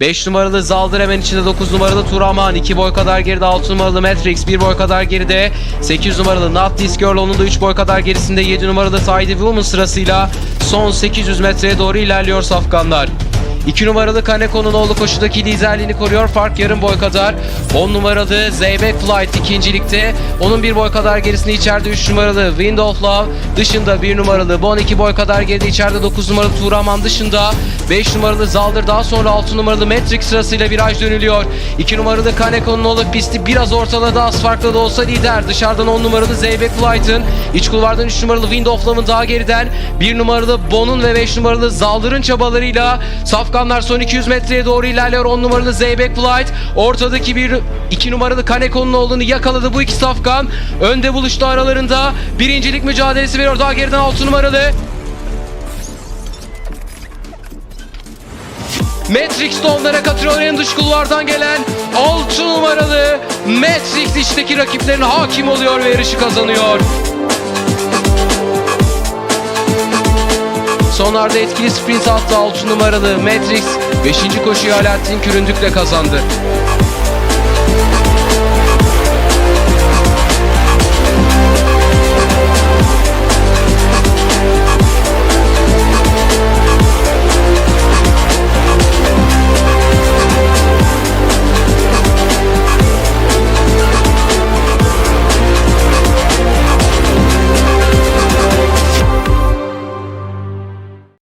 5 numaralı Zaldır hemen içinde 9 numaralı Turaman. 2 boy kadar geride 6 numaralı Matrix. 1 boy kadar geride 8 numaralı Not This Girl. Onun da 3 boy kadar gerisinde 7 numaralı Tidy Woman sırasıyla son 800 metreye doğru ilerliyor safkanlar. 2 numaralı Kaneko'nun oğlu koşudaki liderliğini koruyor. Fark yarım boy kadar. 10 numaralı Zeybek Flight ikincilikte. Onun bir boy kadar gerisinde içeride 3 numaralı Wind of Love. Dışında 1 numaralı Bon 2 boy kadar geride içeride 9 numaralı Turaman dışında. 5 numaralı Zaldır daha sonra 6 numaralı Matrix sırasıyla viraj dönülüyor. 2 numaralı Kaneko'nun oğlu pisti biraz ortaladı az farklı da olsa lider. Dışarıdan 10 numaralı Zeybek Flight'ın. iç kulvardan 3 numaralı Wind of Love'ın daha geriden. 1 numaralı Bon'un ve 5 numaralı Zaldır'ın çabalarıyla Safkanlar son 200 metreye doğru ilerliyor. 10 numaralı Zeybek Flight. Ortadaki bir 2 numaralı Kaneko'nun olduğunu yakaladı bu iki safkan. Önde buluştu aralarında. Birincilik mücadelesi veriyor. Daha geriden 6 numaralı. Matrix de onlara katılıyor en dış kulvardan gelen 6 numaralı Matrix içteki rakiplerine hakim oluyor ve yarışı kazanıyor. Sonlarda etkili sprint attı 6 numaralı Matrix 5. koşuyu Alaaddin Küründük'le kazandı.